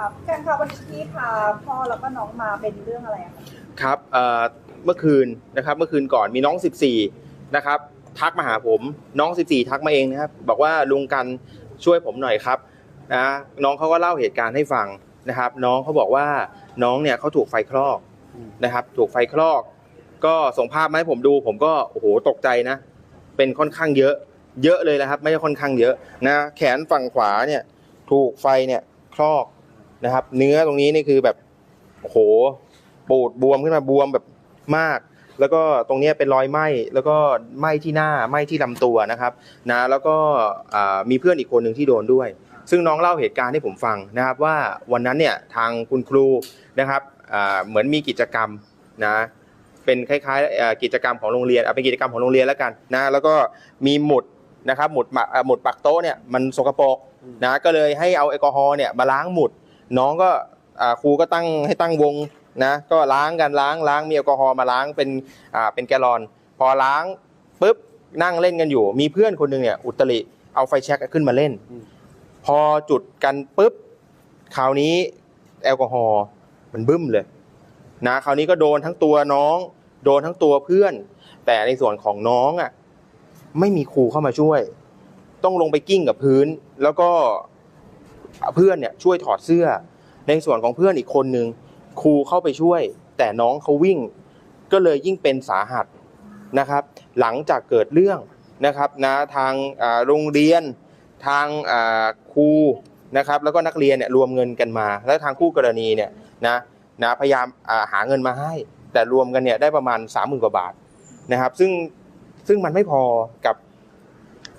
ครับแฟนคลับวันที่พาพ่อแล้วก็น้องมาเป็นเรื่องอะไรอะคะครับเอ่อเมื่อคืนนะครับ เมื่อคืนก่อนมีน้อง 14 นะครับ ทักมาหาผมน้อง 14 ทักมาเองนะครับ บอกว่าลุงกันช่วยผมหน่อยครับนะน้องเขาก็เล่าเหตุการณ์ให้ฟังนะครับ น้องเขาบอกว่าน้องเนี่ยเขาถูกไฟคลอกนะครับ ถูกไฟคลอก ก็ส่งภาพมาให้ผมดู ผมก็โอ้โหตกใจนะ เป็นค่อนข้างเยอะ เยอะเลยนะครับ ไม่ใช่ค่อนข้างเยอะนะแขนฝั่งขวาเนี่ยถูกไฟเนี่ยคลอก นะครับ เนื้อตรงนี้นี่คือแบบโอ้โหปูดบวมขึ้นมาบวมแบบมาก แล้วก็ตรงนี้เป็นรอยไหม้แล้วก็ไหม้ที่หน้าไหม้ที่ลำตัวนะครับนะแล้วก็มีเพื่อนอีกคนหนึ่งที่โดนด้วย ซึ่งน้องเล่าเหตุการณ์ให้ผมฟังนะครับ ว่าวันนั้นเนี่ยทางคุณครูนะครับเหมือนมีกิจกรรมนะเป็นคล้ายๆกิจกรรมของโรงเรียนเอาเป็นกิจกรรมของโรงเรียนแล้วกันนะแล้วก็มีหมุดนะครับหมุดหมักอ่าหมุดปักโต๊ะเนี่ยมันสกปรกนะก็เลยให้เอาแอลกอฮอล์เนี่ยมาล้างหมุด น้องก็ครูก็ตั้งให้ตั้งวงนะก็ล้างกันล้างล้างมีแอลกอฮอล์มาล้างเป็นอ่าเป็นแกลลอน พอล้างปุ๊บนั่งเล่นกันอยู่ มีเพื่อนคนหนึ่งเนี่ยอุตริเอาไฟแช็กขึ้นมาเล่น พอจุดกันปุ๊บคราวนี้แอลกอฮอล์มันบึ้มเลยนะคราวนี้ก็โดนทั้งตัวน้อง โดนทั้งตัวเพื่อน แต่ในส่วนของน้องอะไม่มีครูเข้ามาช่วย ต้องลงไปกิ้งกับพื้น แล้วก็ เพื่อนเนี่ยช่วยถอดเสื้อ ในส่วนของเพื่อนอีกคนนึงครูเข้าไปช่วย แต่น้องเขาวิ่ง ก็เลยยิ่งเป็นสาหัสนะครับ หลังจากเกิดเรื่องนะครับนะทางโรงเรียนทางครูนะครับ แล้วก็นักเรียนเนี่ยรวมเงินกันมา แล้วทางคู่กรณีเนี่ยนะนะพยายามาหาเงินมาให้ แต่รวมกันเนี่ยได้ประมาณ3 0,000กว่าบาทนะครับ ซึ่งซึ่งมันไม่พอกับ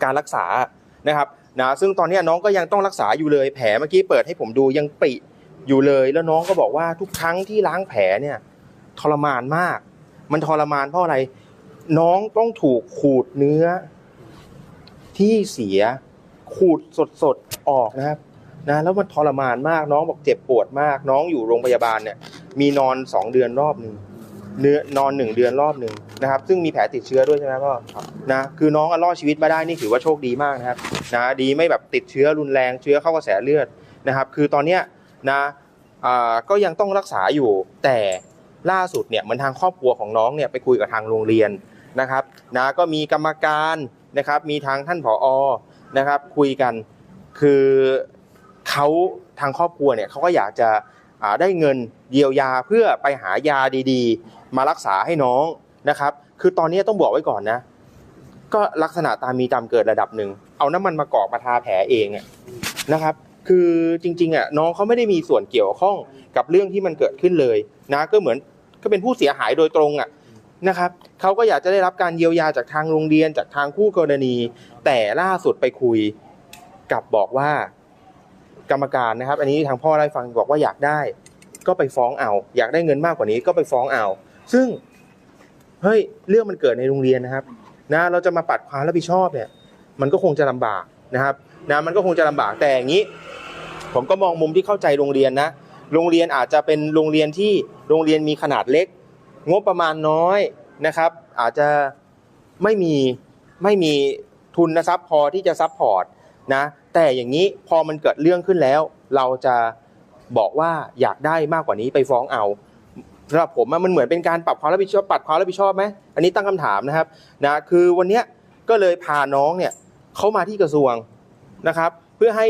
การรักษานะครับ นะซึ่งตอนนี้น้องก็ยังต้องรักษาอยู่เลยแผลเมื่อกี้เปิดให้ผมดูยังปิอยู่เลย แล้วน้องก็บอกว่าทุกครั้งที่ล้างแผลเนี่ยทรมานมาก มันทรมานเพราะอะไร น้องต้องถูกขูดเนื้อ ที่เสียขูดสดๆออกนะครับนะแล้วมันทรมานมากน้องบอกเจ็บปวดมาก น้องอยู่โรงพยาบาลเนี่ย มีนอนสองเดือนรอบหนึ่ง เนื้อนอนหนึ่งเดือนรอบหนึ่งนะครับ ซึ่งมีแผลติดเชื้อด้วยใช่ไหมพ่อนะคือน้องอะรอดชีวิตมาได้นี่ถือว่าโชคดีมากนะครับนะดีไม่แบบติดเชื้อรุนแรงเชื้อเข้ากระแสเลือดนะครับ คือตอนเนี้ยนะอ่าก็ยังต้องรักษาอยู่แต่ล่าสุดเนี่ยเหมือนทางครอบครัวของน้องเนี่ยไปคุยกับทางโรงเรียนนะครับนะก็มีกรรมการนะครับ มีทางท่านผอนะครับ คุยกันคือเขาทางครอบครัวเนี่ยเขาก็อยากจะอ่า ได้เงินเยียวยาเพื่อไปหายาดีๆ มารักษาให้น้องนะครับ คือตอนนี้ต้องบอกไว้ก่อนนะ ก็ลักษณะตามมีตามเกิดระดับหนึ่ง เอาน้ำมันมากอกมาทาแผลเองอะนะครับ คือจริงๆอะน้องเขาไม่ได้มีส่วนเกี่ยวข้องกับเรื่องที่มันเกิดขึ้นเลยนะก็เหมือนก็เป็นผู้เสียหายโดยตรงอะนะครับเขาก็อยากจะได้รับการเยียวยาจากทางโรงเรียนจากทางคู่กรณี แต่ล่าสุดไปคุยกับบอกว่า กรรมการนะครับ อันนี้ทางพ่อได้ฟังบอกว่าอยากได้ ก็ไปฟ้องเอา อยากได้เงินมากกว่านี้ก็ไปฟ้องเอา ซึ่งเฮ้ยเรื่องมันเกิดในโรงเรียนนะครับ นะเราจะมาปัดความรับผิดชอบเนี่ย มันก็คงจะลำบากนะครับนะมันก็คงจะลำบากแต่อย่างนี้ ผมก็มองมุมที่เข้าใจโรงเรียนนะ โรงเรียนอาจจะเป็นโรงเรียนที่โรงเรียนมีขนาดเล็ก งบประมาณน้อยนะครับ อาจจะไม่มีไม่มีทุนทรัพย์พอที่จะซัพพอร์ตนะ แต่อย่างนี้พอมันเกิดเรื่องขึ้นแล้ว เราจะบอกว่าอยากได้มากกว่านี้ไปฟ้องเอาสำหรับผมมันเหมือนเป็นการปรับความรับผิดชอบปัดความรับผิดชอบไหมอันนี้ตั้งคำถามนะครับนะคือวันนี้ก็เลยพาน้องเนี่ยเขามาที่กระทรวงนะครับเพื่อให้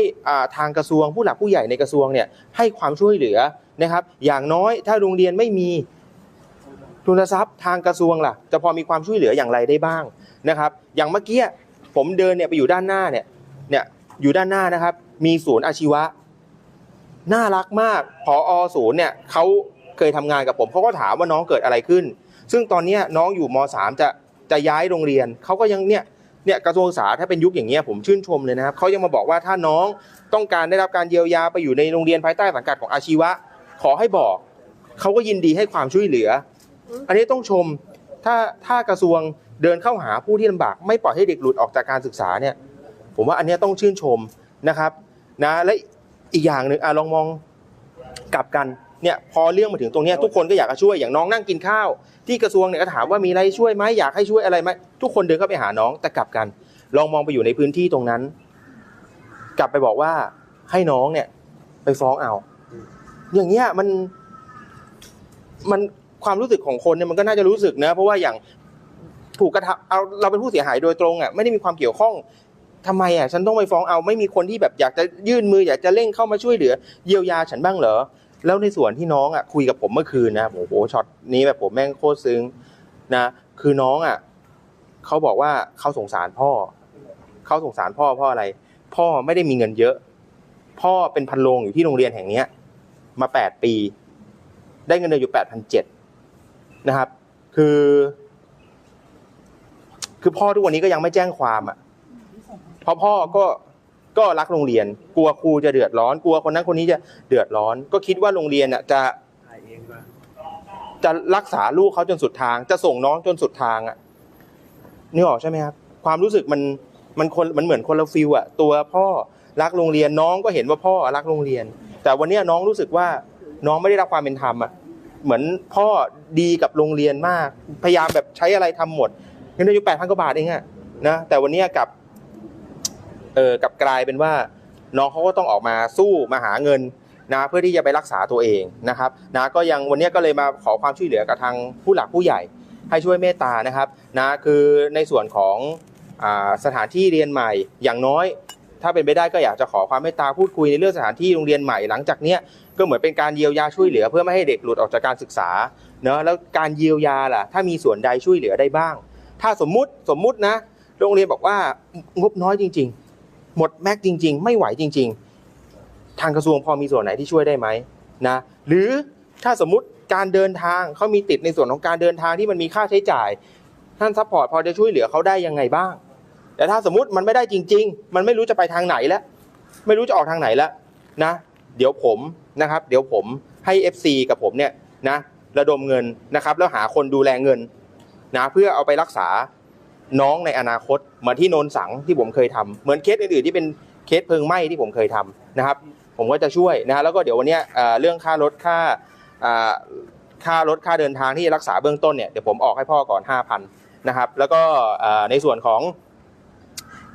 ทางกระทรวงผู้หลักผู้ใหญ่ในกระทรวงเนี่ยให้ความช่วยเหลือนะครับอย่างน้อยถ้าโรงเรียนไม่มีทุนทรัพย์ทางกระทรวงล่ะจะพอมีความช่วยเหลืออย่างไรได้บ้างนะครับอย่างเมื่อกี้ผมเดินเนี่ยไปอยู่ด้านหน้าเนี่ยเนี่ย อยู่ด้านหน้านะครับ มีศูนย์อาชีวะ น่ารักมากพออศูนย์เนี่ยเขาเคยทำงานกับผมเขาก็ถามว่าน้องเกิดอะไรขึ้น ซึ่งตอนนี้น้องอยู่ม .3 จะจะย้ายโรงเรียนเขาก็ยังเนี่ยเนี่ยกระทรวงศึกษาถ้าเป็นยุคอย่างเงี้ยผมชื่นชมเลยนะครับเขายังมาบอกว่าถ้าน้องต้องการได้รับการเยียวยาไปอยู่ในโรงเรียนภายใต้สังกัดของอาชีวะ ขอให้บอกเขาก็ยินดีให้ความช่วยเหลือ อันนี้ต้องชมถ้าถ้ากระทรวงเดินเข้าหาผู้ที่ลำบาก ไม่ปล่อยให้เด็กหลุดออกจากการศึกษาเนี่ย ผมว่าอันนี้ต้องชื่นชมนะครับนะและอีกอย่างหนึ่งอะลองมองกลับกันเนี่ยพอเรื่องมาถึงตรงนี้ทุกคนก็อยากจะช่วยอย่างน้องนั่งกินข้าว ที่กระทรวงเนี่ยก็ถามว่ามีอะไรช่วยไหมอยากให้ช่วยอะไรไหมทุกคนเดินเข้าไปหาน้องแต่กลับกัน ลองมองไปอยู่ในพื้นที่ตรงนั้น กลับไปบอกว่าให้น้องเนี่ย ไปฟ้องเอา อย่างเงี้ยมันมันความรู้สึกของคนเนี่ยมันก็น่าจะรู้สึกนะ เพราะว่าอย่างถูกกระทำเอาเราเป็นผู้เสียหายโดยตรงอะไม่ได้มีความเกี่ยวข้อง ทำไมอะฉันต้องไปฟ้องเอาไม่มีคนที่แบบอยากจะยื่นมืออยากจะเร่งเข้ามาช่วยเหลือ เยียวยาฉันบ้างเหรอแล้วในส่วนที่น้องอะคุยกับผมเมื่อคืนนะโอ้โหช็อตนี้แบบผมแม่งโคตรซึ้งนะคือน้องอะเขาบอกว่าเขาสงสารพ่อเขาสงสารพ่อพราะอะไร พ่อไม่ได้มีเงินเยอะ พ่อเป็นพันโรงอยู่ที่โรงเรียนแห่งเนี้ย มาแปดปี ได้เงินเดือนอยู่แปดพันเจ็ดนะครับ คือ คือพ่อทุกวันนี้ก็ยังไม่แจ้งความอะ เพราะพ่อก็ก็รักโรงเรียน กลัวครูจะเดือดร้อน กลัวคนนั้นคนนี้จะเดือดร้อน ก็คิดว่าโรงเรียนอะจะจะรักษาลูกเขาจนสุดทาง จะส่งน้องจนสุดทางอะนี่ออกใช่ไหมครับ ความรู้สึกมันมันคนมันเหมือนคนละฟิลอะ ตัวพ่อรักโรงเรียนน้องก็เห็นว่าพ่อรักโรงเรียน แต่วันนี้น้องรู้สึกว่าน้องไม่ได้รับความเป็นธรรมอะเหมือนพ่อดีกับโรงเรียนมาก พยายามแบบใช้อะไรทำหมดเงินเดือนอยู่แปดพันกว่าบาทเองอะนะแต่วันนี้กับ เออกลับกลายเป็นว่าน้องเขาก็ต้องออกมาสู้มาหาเงินนะเพื่อที่จะไปรักษาตัวเองนะครับนะก็ยังวันนี้ก็เลยมาขอความช่วยเหลือกับทางผู้หลักผู้ใหญ่ ให้ช่วยเมตตานะครับนะคือในส่วนของอสถานที่เรียนใหม่อย่างน้อย ถ้าเป็นไปได้ก็อยากจะขอความเมตตาพูดคุยในเรื่องสถานที่โรงเรียนใหม่หลังจากเนี้ยก็เหมือนเป็นการเยียวยาช่วยเหลือ เพื่อไม่ให้เด็กหลุดออกจากการศึกษาเนอะแล้วการเยียวยาล่ะถ้ามีส่วนใดช่วยเหลือได้บ้าง ถ้าสมมุติสมมุตินะ โรงเรียนบอกว่างบน้อยจริง ๆ หมดแม็กจริง ๆ ไม่ไหวจริง ๆ ทางกระทรวงพอมีส่วนไหนที่ช่วยได้ไหมนะหรือถ้าสมมติการเดินทางเขามีติดในส่วนของการเดินทางที่มันมีค่าใช้จ่าย ท่านซัพพอร์ตพอจะช่วยเหลือเขาได้ยังไงบ้าง แต่ถ้าสมมติมันไม่ได้จริง ๆ มันไม่รู้จะไปทางไหนแล้ว ไม่รู้จะออกทางไหนแล้วนะ เดี๋ยวผมนะครับ เดี๋ยวผมให้ FC กับผมเนี่ยนะระดมเงินนะครับแล้วหาคนดูแลเงินนะเพื่อเอาไปรักษา น้องในอนาคตเหมือนที่โนนสังที่ผมเคยทำเหมือนเคสอื่นๆที่เป็นเคสเพลิงไหม้ที่ผมเคยทำนะครับ ผมก็จะช่วยนะฮะแล้วก็เดี๋ยววันนี้เรื่องค่ารถค่าค่ารถค่าเดินทางที่รักษาเบื้องต้นเนี่ยเดี๋ยวผมออกให้พ่อก่อน 5,000นะครับแล้วก็ในส่วนของ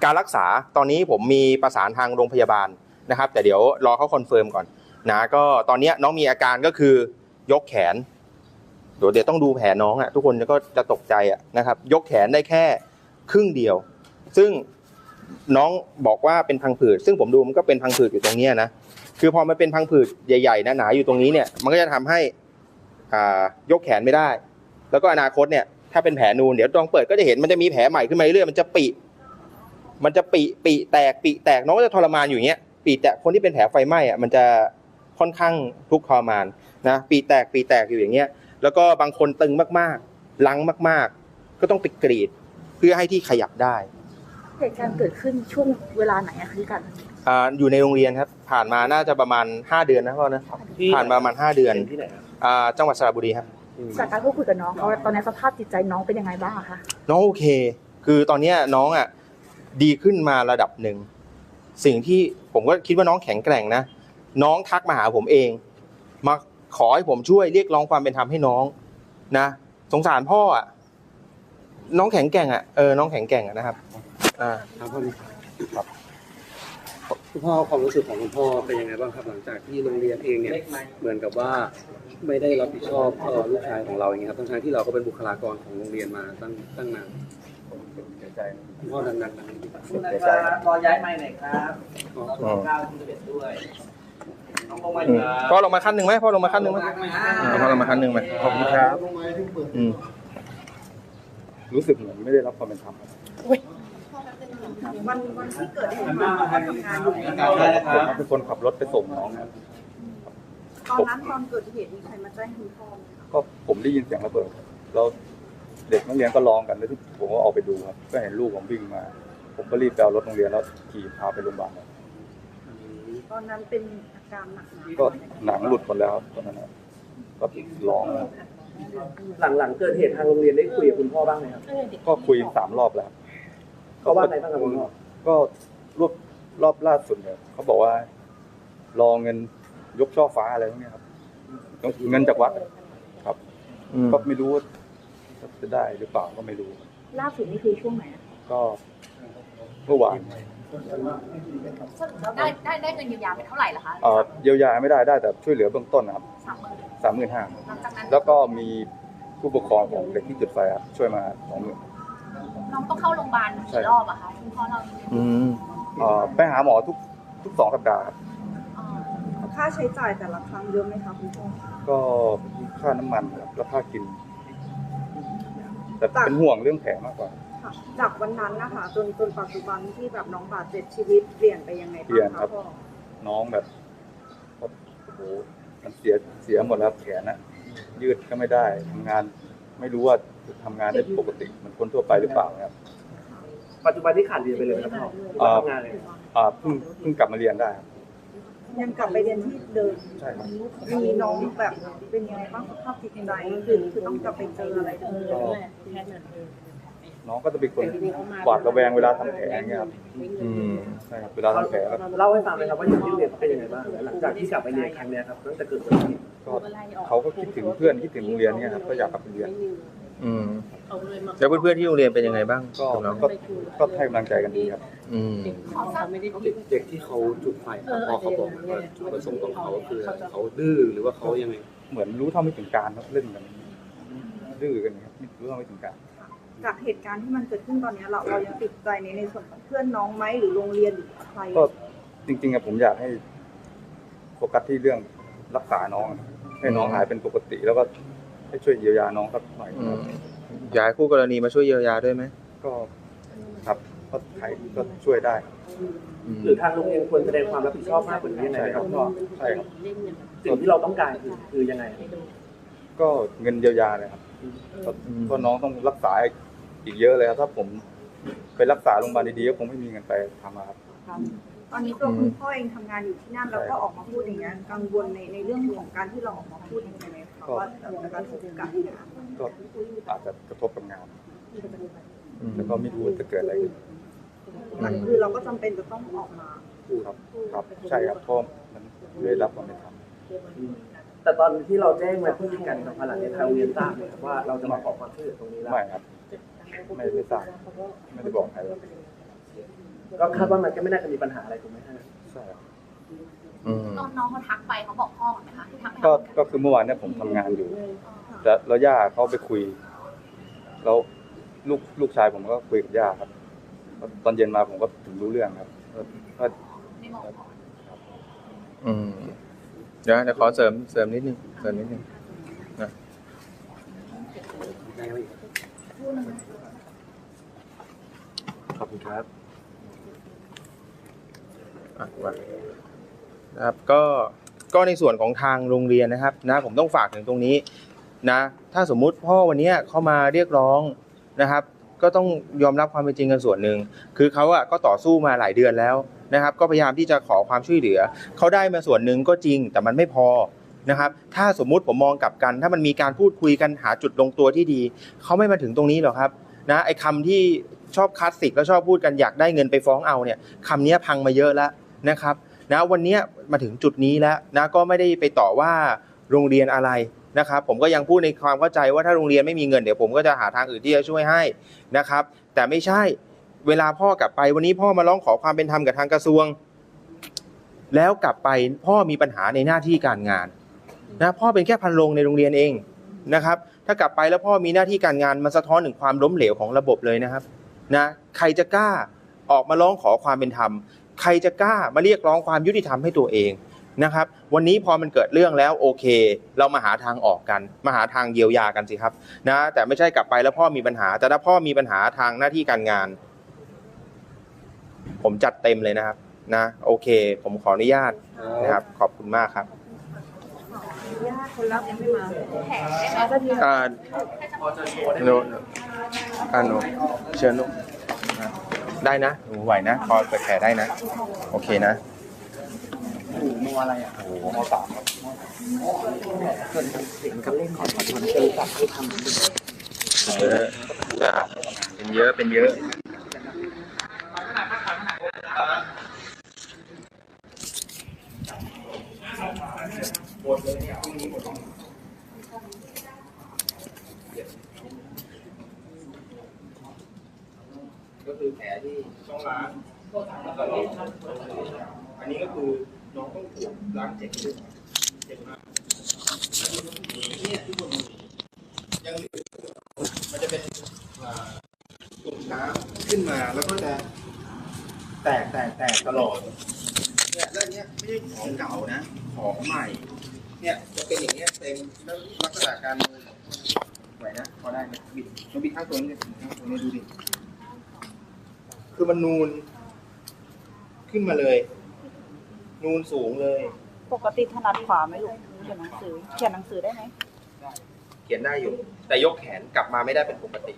การรักษาตอนนี้ผมมีประสานทางโรงพยาบาลนะครับ แต่เดี๋ยวรอเขาคอนเฟิร์มก่อนนะก็ตอนนี้น้องมีอาการก็คือยกแขนเดี๋ยวเดี๋ยวต้องดูแผลน้องอะทุกคนก็จะตกใจอะนะครับ ยกแขนได้แค่ ครึ่งเดียว ซึ่งน้องบอกว่าเป็นพังผืด ซึ่งผมดูมันก็เป็นพังผืดอยู่ตรงนี้นะคือพอมันเป็นพังผืดใหญ่ๆหนาๆอยู่ตรงนี้เนี่ยมันก็จะทำให้อ่ายกแขนไม่ได้ แล้วก็อนาคตเนี่ยถ้าเป็นแผลนูนเดี๋ยวลองเปิดก็จะเห็นมันจะมีแผลใหม่ขึ้นมาเรื่อยๆมันจะปีมันจะปีปีแตกปีแตกน้องก็จะทรมานอยู่เงี้ยปีแตกคนที่เป็นแผลไฟไหม้อะมันจะค่อนข้างทุกข์ทรมานนะปีแตกปีแตกอยู่อย่างเงี้ยแล้วก็บางคนตึงมากๆลังมากๆ ก็ต้องไปกรีด เพื่อให้ที่ขยับได้เหตุการณ์เกิดขึ้นช่วงเวลาไหนอะคะพี่กันอ่าอยู่ในโรงเรียนครับ ผ่านมาน่าจะประมาณ 5 เดือนนะพ่อนะผ่านมาประมาณ 5 เดือนที่ไหนครับอ่าจังหวัดสระบุรีครับจากการพูดคุยกับน้องเขาตอนนี้สภาพจิตใจน้องเป็นยังไงบ้างอะคะ น้องโอเค คือตอนเนี้ยน้องอะดีขึ้นมาระดับหนึ่ง สิ่งที่ผมก็คิดว่าน้องแข็งแกร่งนะ น้องทักมาหาผมเอง มาขอให้ผมช่วยเรียกร้องความเป็นธรรมให้น้องนะ สงสารพ่ออะ น้องแข็งแกร่งอะเออน้องแข็งแกร่งอะนะครับอ่าครับพ่อครับคุณพ่อความรู้สึกของคุณพ่อเป็นยังไงบ้างครับหลังจากที่โรงเรียนเองเนี่ยเหมือนกับว่าไม่ได้รับผิดชอบเอ่อลูกชายของเราอย่างเงี้ยครับทั้งๆที่เราก็เป็นบุคลากรของโรงเรียนมาตั้งตั้งนานเสียใจคุณพ่อดังๆนะคุณนายฟ้ารอย้ายไม้หน่อยครับอ๋อรอส่งข้าวที่เบ็ดด้วยน้องพงมาอืมครัพ่อลงมาขั้นหนึ่งไหมพ่อลงมาขั้นหนึ่งไหมอ่าพ่อลงมาขั้นหนึ่งไหมขอบคุณครับอืม รู้สึกเหมือนไม่ได้รับความเป็นธรรมครับวันวันที่เกิดเหตุมาพ่อทำงานอยู่ในกลับได้นะคผรับมเป็นคนขับรถไปส่งน้องครับตอนนั้นตอนเกิดเหตุมีใครมาแจ้งคุณพ่อไหมคะก็ผมได้ยินเสียงระเบิดแล้วเด็กนักเรียนก็ร้องกันแล้วผมก็ออกไปดูครับ ก็เห็นลูกผมวิ่งมา ผมก็รีบไปเอารถโรงเรียนแล้วขี่พาไปโรงพยาบาลครับตอนนั้นเป็นอาการหนักไหมก็หนังหลุดหมดแล้วครับตอนนั้นครับก็ร้องครับ หลังๆเกิดเหตุทางโรงเรียนได้คุยกับคุณพ่อบ้างไหมครับก็คุยสามรอบแล้วครับเขาว่าไงบ้างครับคุณพ่อก็รอบรอบล่าสุดเนี่ยเขาบอกว่า รอเงินยกช่อฟ้าอะไรพวกเนี้ยครับเงินจากวัดครับอืมก็ไม่รู้ว่าจะได้หรือเปล่าก็ไม่รู้ ล่าสุดนี่คือช่วงไหนอะก็เมื่อวานสรุปแล้วได้ได้ได้เงินเยียวยาไปเท่าไหร่ล่ะคะเอ่อเยียวยาไม่ได้ได้แต่ช่วยเหลือเบื้องต้นนะครับสามหมื่น สามหมื่นห้าหลังจากนั้นแล้วก็มีผู้ปกครองของเด็กที่จุดไฟครับช่วยมาสองหมื่น น้องต้องเข้าโรงพยาบาลใช่ กี่รอบอะคะคุณพ่อเราอืมเอ่อไปหาหมอทุกทุกสองสัปดาห์ครับเอ่อค่าใช้จ่ายแต่ละครั้งเยอะไหมคะคุณพ่อ ก็ค่าน้ำมันครับแล้วค่ากิน แต่เป็นห่วงเรื่องแผลมากกว่า ค่ะ จากวันนั้นนะคะจนจนปัจจุบันที่แบบน้องบาดเจ็บชีวิตเปลี่ยนไปยังไงเปลี่ยบ้านงครัคะบ พ่อน้องแบบโอ้โห มันเสียเสียหมดแล้วแขนนะยืดก็ไม่ได้ทำงาน ไม่รู้ว่าจะทำงานได้ปกติเหมือนคนทั่วไปหรือเปล่านะครับปัจจุบันที่ขาดเรียนไปเลยครับพ่ออ่าทำงานเลยอ่าเพิ่งเพิ่งกลับมาเรียนได้ครับยังกลับไปเรียนที่เดิมใช่ครับมีน้องแบบเป็นยังไงบ้างสภาพจิตใจคือคือต้องกลับไปเจออะไรเดิมก็น้อง ก็จะเป็นคนหวาดระแวงเวลาทำแผลอย่างเงี้ยครับอืมใช่ครับเวลาทำแผลก็เล่าให้ฟังเลยครับว่าอยู่ที่โรงเรียนเขาเป็นยังไงบ้างหลังจากที่กลับไปเรียนครั้งเนี้ยครับตั้งแต่เกิดเรื่องนี้ก็เขาก็คิดถึงเพื่อนคิดถึงโรงเรียนเนี่ยครับก็อยากกลับไปเรียนอืมแล้วเพื่อนๆที่โรงเรียนเป็นยังไงบ้างก็กับน้องก็ก็ให้กำลังใจกันดีครับ อืมขอทราบเด็กที่เขาจุดไฟครับพ่อเขาบอกว่าจุดประสงค์ของเขาคือเขาดื้อหรือว่าเขายังไงเหมือนรู้เท่าไม่ถึงการครับเล่นกันดื้อกันครับไม่รู้เท่าไม่ถึงการ จากเหตุการณ์ที่มันเกิดขึ้นตอนนี้เราเรายังติดใจในในส่วนของเพื่อนน้องไหมหรือโรงเรียนหรือใครก็จริงๆอะผมอยากให้โฟกัสที่เรื่องรักษาน้องอะให้น้องหายเป็นปกติแล้วก็ให้ช่วยเยียวยาน้องสักหน่อยอืครัมบอยากให้คู่กรณีมาช่วยเยียวยาด้วยไหมก็ครับก็ใครก็ช่วยได้อืมหรือทางโรงเรียนควรแสดงความรับผิดชอบมากกว่านี้ยังไงไหมครับพ่อใช่ครับ สิ่งที่เราต้องการคือคือยังไง ก็เงินเยียวยาเลยครับก็ก็น้องต้องรักษา อีกเยอะเลยครับถ้าผมไปรักษาโรงพยาบาลดีๆก็คงไม่มีเงินไปทำอะครับตอนนี้ตัวคุณพ่อเองทำงานอยู่ที่นั่นแล้วก็ออกมาพูดอย่างเงี้ยกังวลในในเรื่องของการที่เราออกมาพูดยังไงไหมคะว่าจะกระทบกับงานก็อาจจะกระทบกับงานอืมแล้วก็ไม่รู้ว่าจะเกิดอะไรขึ้นมันคือเราก็จำเป็นจะต้องออกมาครับครับ ใช่ครับเพราะมันไม่ได้รับความเป็นธรรมแต่ตอนที่เราแจ้งมาที่กันกับพลังในยทางโรงเรียนทราบไหมครับว่าเราจะมาขอความช่วยเหลือตรงนี้แล้ว ไม่ครับ ไม่ไม่ทราบไม่ได้บอกใครเลยก็คาดว่ามันก็ไม่น่าจะมีปัญหาอะไรถูกไหมฮะใช่ครับอืมน้องน้องเขาทักไปเขาบอกพ่อไหมคะที่ทักไปก็ก็คือเมื่อวานเนี่ยผมทำงานอยู่ แล้วแล้วย่าเขาไปคุย แล้วลูกลูกชายผมก็คุยกับย่าครับแล้วตอนเย็นมาผมก็ถึงรู้เรื่องครับว่าว่าไม่บอกพ่อ อืมเดี๋ยวเดี๋ยวขอเสริมเสริมนิดนึงเสริมนิดนึงนะ ขอบคุณครับอะว่านะครับก็ก็ในส่วนของทางโรงเรียนนะครับนะผมต้องฝากถึงตรงนี้นะถ้าสมมุติพ่อวันเนี้ยเขามาเรียกร้องนะครับ ก็ต้องยอมรับความเป็นจริงกันส่วนหนึ่งคือเขาอะก็ต่อสู้มาหลายเดือนแล้วนะครับ ก็พยายามที่จะขอความช่วยเหลือเขาได้มาส่วนหนึ่งก็จริง แต่มันไม่พอนะครับ ถ้าสมมุติผมมองกลับกัน ถ้ามันมีการพูดคุยกันหาจุดลงตัวที่ดีเขาไม่มาถึงตรงนี้หรอกครับนะไอ้คำที่ ชอบคลาสสิกแล้วชอบพูดกันอยากได้เงินไปฟ้องเอาเนี่ยคำนี้พังมาเยอะแล้วนะครับนะวันนี้มาถึงจุดนี้แล้วนะก็ไม่ได้ไปต่อว่าโรงเรียนอะไรนะครับผมก็ยังพูดในความเข้าใจว่าถ้าโรงเรียนไม่มีเงินเดี๋ยวผมก็จะหาทางอื่นที่จะช่วยให้นะครับ แต่ไม่ใช่เวลาพ่อกลับไปวันนี้พ่อมาร้องขอความเป็นธรรมกับทางกระทรวง แล้วกลับไปพ่อมีปัญหาในหน้าที่การงานนะพ่อเป็นแค่พันโรงในโรงเรียนเองนะครับ ถ้ากลับไปแล้วพ่อมีหน้าที่การงานมันสะท้อนถึงความล้มเหลวของระบบเลยนะครับ นะใครจะกล้าออกมาร้องขอความเป็นธรรม ใครจะกล้ามาเรียกร้องความยุติธรรมให้ตัวเองนะครับ วันนี้พอมันเกิดเรื่องแล้วโอเค เรามาหาทางออกกัน มาหาทางเยียวยากันสิครับนะแต่ไม่ใช่กลับไปแล้วพ่อมีปัญหา แต่ถ้าพ่อมีปัญหาทางหน้าที่การงาน ผมจัดเต็มเลยนะครับ นะ โอเค ผมขออนุญาตนะครับ ขอบคุณมากครับญาติคนรับยังไม่มาแผลได้ไหมอ่าโน อ่าโนเชิญนุนะได้นะหนูไหวนะ พอเปิดแผลได้นะ โอเคนะโมอะไรอะโอ้โหมสามครับเสียงกับเล่นขอถอนมันเป็นจับให้ทำเยอะอะเป็นเยอะ เป็นเยอะ คือแผลที่ช่องล้างอันนี้ก็คือน้องต้องถูกล้างเจ็บด้วยเจ็บมากเนี่ยทุกคนยังมันจะเป็นตุ่มน้ำขึ้นมาแล้วก็จะแตกแตกแตกตลอดเนี่ยแล้วเนี้ยไม่ใช่ของเก่านะของใหม่เนี่ยจะเป็นอย่างเงี้ยเต็มแล้วลักษณะการนูนไหวนะพอได้ไหมบิดต้องบิดข้างตัวนี้เลยข้างตัวนี้ดูดิ คือมันนูน ขึ้นมาเลย นูนสูงเลย ปกติถนัดขวาไหมลูกเขียนหนังสือ เขียนหนังสือได้ไหมเขียนได้อยู่ แต่ยกแขนกลับมาไม่ได้เป็นปกติ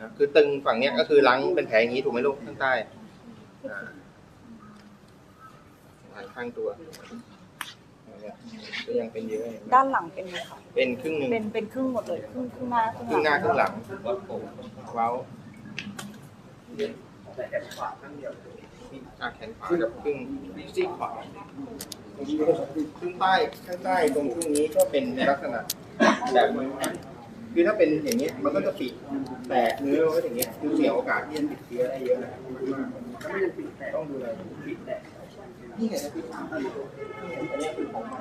นะคือตึงฝั่งเนี้ยก็คือล้างเป็นแผลอย่างนี้ถูกไหมลูกข้างใต้อ่าหลายข้างตัวเนี่ยก็ยังเป็นเยอะเห็นไหมด้านหลังเป็นไงคะเป็นครึ่งหนึ่งเป็นเป็นครึ่งหมดเลย ครึ่งครึ่งหน้าครึ่งครึ่งหหน้าลังครึ่งหลังเว้า แต่แขนขวาข้างเดียวอะแขนขวากับครึ่งซีกขวาครึ่งใต้ข้างใต้ตรงครึ่งนี้ก็เป็นในลักษณะแบบนี้คือถ้าเป็นอย่างนี้ยมันก็จะปิดแตกเนื้อไว้อย่างเงี้ยคือเสี่ยงโอกาสที่จะติดเชื้อได้เยอะนะต้องดูแลปิดแตกนี่ไงนะปิดอันนี้คือของใหม่